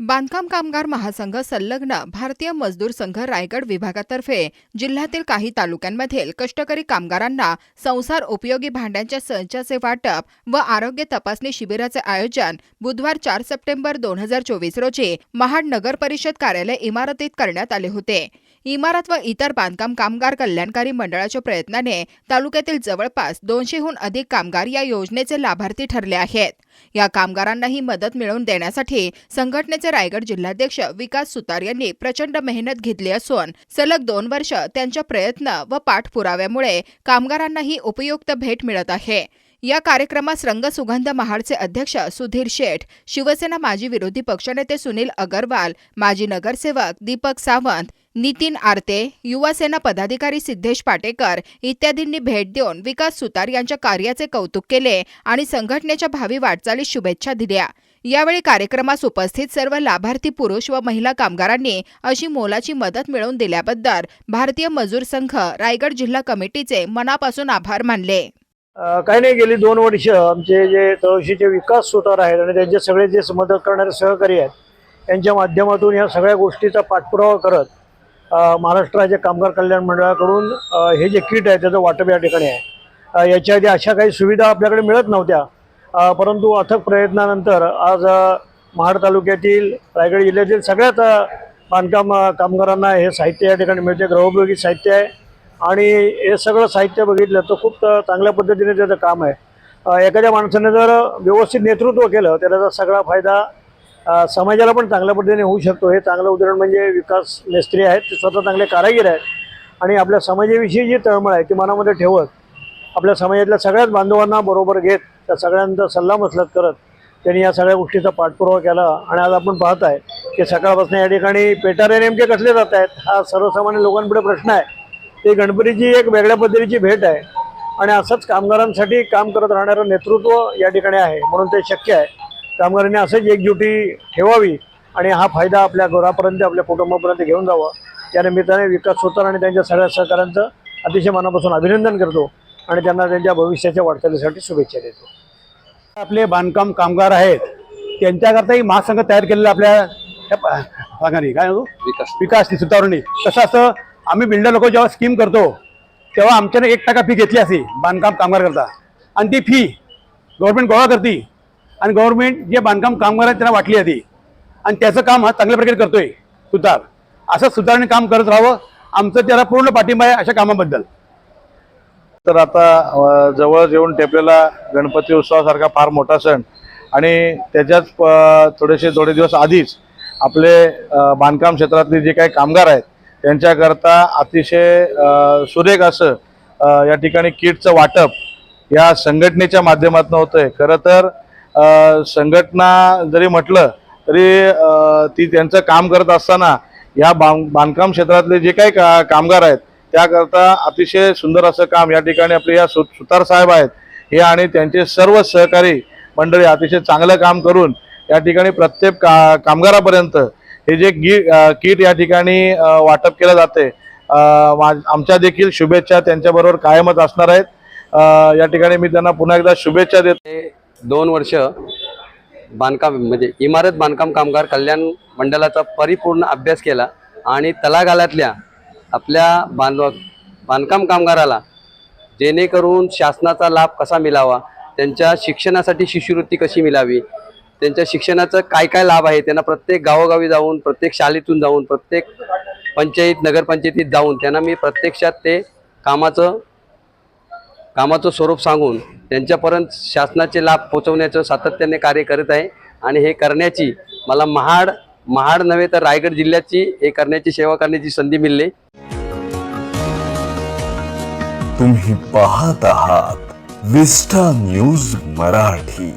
बांधकाम कामगार महासंघ संलग्न भारतीय मजदूर संघ रायगड विभागातर्फे जिल्ह्यातील काही तालुक्यांमधील कष्टकरी कामगारांना संसार उपयोगी भांड्यांच्या संचाचे वाटप व आरोग्य तपासणी शिबिराचे आयोजन बुधवार चार सप्टेंबर दोन हजार चोवीस रोजी महाड नगर परिषद कार्यालय इमारतीत करण्यात आले होते. इमारत व इतर बांधकाम कामगार कल्याणकारी मंडळाच्या प्रयत्नाने तालुक्यातील जवळपास दोनशेहून अधिक कामगार या योजनेचे लाभार्थी ठरले आहेत. या कामगारांना ही मदत मिळवून देण्यासाठी संघटनेचे रायगड जिल्हाध्यक्ष विकास सुतार यांनी प्रचंड मेहनत घेतली असून सलग दोन वर्ष त्यांच्या प्रयत्न व पाठपुराव्यामुळे कामगारांना ही उपयुक्त भेट मिळत आहे. या कार्यक्रमास रंगसुगंध महाडचे अध्यक्ष सुधीर शेठ शिवसेना माजी विरोधी पक्षनेते सुनील अगरवाल माजी नगरसेवक दीपक सावंत नितीन आरते युवा सेना पदाधिकारी सिद्धेश पाटेकर इत्यादींनी भेट देऊन विकास सुतार यांच्या कार्याचे कौतुक केले आणि संघटनेच्या भावी वाटचालीस शुभेच्छा दिल्या. यावेळी कार्यक्रमास उपस्थित सर्व लाभार्थी पुरुष व महिला कामगारांनी अशी मोलाची मदत मिळवून दिल्याबद्दल भारतीय मजूर संघ रायगड जिल्हा कमिटीचे मनापासून आभार मानले. काही नाही गेली दोन वर्ष आमचे जे तळशीचे विकास सुतार आहेत आणि त्यांचे सगळे जे मदत करणारे सहकारी आहेत यांच्या माध्यमातून या सगळ्या गोष्टीचा पाठपुरावा करत अ, महाराष्ट्र राज्य कामगार कल्याण मंडळाकडून हे जे किट आहे त्याचं वाटप या ठिकाणी आहे. याच्या आधी अशा काही सुविधा आपल्याकडे मिळत नव्हत्या. परंतु अथक प्रयत्नानंतर आज महाड तालुक्यातील रायगड जिल्ह्यातील सगळ्याच बांधकाम कामगारांना हे साहित्य या ठिकाणी मिळते. गृहोपयोगी साहित्य आहे. आणि हे सगळं साहित्य बघितलं तर खूप चांगल्या पद्धतीने त्याचं काम आहे. एखाद्या माणसाने जर व्यवस्थित नेतृत्व केलं तर त्याचा सगळा फायदा समाजाला पण चांगल्या पद्धतीने होऊ शकतो. हे चांगलं उदाहरण म्हणजे विकास मेस्त्री आहेत ते स्वतः चांगले कारागीर आहेत. आणि आपल्या समाजाविषयी जी तळमळ आहे ती मनामध्ये ठेवत आपल्या समाजातल्या सगळ्याच बांधवांना बरोबर घेत त्या सगळ्यांचा सल्लामसलत करत त्यांनी या सगळ्या गोष्टीचा पाठपुरावा केला. आणि आज आपण पाहत आहे की सकाळपासून या ठिकाणी पेटारे नेमके कसले जात आहेत हा सर्वसामान्य लोकांपुढे प्रश्न आहे. ते गणपतीची एक वेगळ्या पद्धतीची भेट आहे. आणि असंच कामगारांसाठी काम करत राहणारं नेतृत्व या ठिकाणी आहे म्हणून ते शक्य आहे. कामगारांनी असंच एकजुटी ठेवावी आणि हा फायदा आपल्या घरापर्यंत आपल्या कुटुंबापर्यंत घेऊन जावा. या निमित्ताने विकास सुतार आणि त्यांच्या सगळ्या सहकाऱ्यांचं अतिशय मनापासून अभिनंदन करतो आणि त्यांना त्यांच्या भविष्याच्या वाटचालीसाठी शुभेच्छा देतो. आपले बांधकाम कामगार आहेत त्यांच्याकरताही महासंघ तयार केलेला आपल्या भागाने. काय म्हणतो विकास. विकास सुतावरणी. कसं असतं आम्ही बिल्डर लोक जेव्हा स्कीम करतो तेव्हा आमच्याने एक टक्का फी घेतली असे बांधकाम कामगार करता. आणि ती फी गव्हर्नमेंट गोळा करते. आणि गव्हर्नमेंट जे बांधकाम कामगार आहेत त्यांना वाटली आधी. आणि त्याचं काम हा चांगल्या प्रकारे करतोय सुतार. असं सुधारणे काम करत राहावं आमचं त्याला पूर्ण पाठिंबा आहे अशा कामाबद्दल. तर आता जवळच जवळ येऊन टेपलेला गणपती उत्सवासारखा फार मोठा सण. आणि त्याच्याच थोडेसे थोडे दिवस आधीच आपले बांधकाम क्षेत्रातले जे काही कामगार आहेत त्यांच्याकरता अतिशय सुरेख असं या ठिकाणी किटचं वाटप या संघटनेच्या माध्यमातून होतं आहे खरं तर संघटना जरी म्हटलं तरी ती त्यांचं काम करत असताना या बां बांधकाम क्षेत्रातले जे काही का कामगार आहेत त्याकरता अतिशय सुंदर असं काम या ठिकाणी आपले या सु सुतार साहेब आहेत हे आणि त्यांचे सर्व सहकारी मंडळी अतिशय चांगलं काम करून या ठिकाणी प्रत्येक का कामगारापर्यंत हे जे गी किट या ठिकाणी वाटप केलं जाते आमच्या देखील शुभेच्छा त्यांच्याबरोबर कायमच असणार आहेत. या ठिकाणी मी त्यांना पुन्हा एकदा शुभेच्छा देते. दोन वर्ष बांधकाम म्हणजे इमारत बांधकाम कामगार कल्याण मंडळाचा परिपूर्ण अभ्यास केला आणि तलागालातल्या आपल्या बांध बांधकाम कामगाराला जेणेकरून शासनाचा लाभ कसा मिळावा त्यांच्या शिक्षणासाठी शिष्यवृत्ती कशी मिळावी त्यांच्या शिक्षणाचं काय काय लाभ आहे त्यांना प्रत्येक गावोगावी जाऊन प्रत्येक शाळेतून जाऊन प्रत्येक पंचायत नगरपंचायतीत जाऊन त्यांना मी प्रत्यक्षात ते कामाचं कामाचं स्वरूप सांगून त्यांच्यापर्यंत शासनाचे लाभ पोहोचवण्याचं सातत्याने कार्य करत आहे. आणि हे करण्याची मला महाड महाड नव्हे तर रायगड जिल्ह्याची हे करण्याची सेवा करण्याची संधी मिळली. तुम्ही पाहत आहात विस्टा न्यूज मराठी.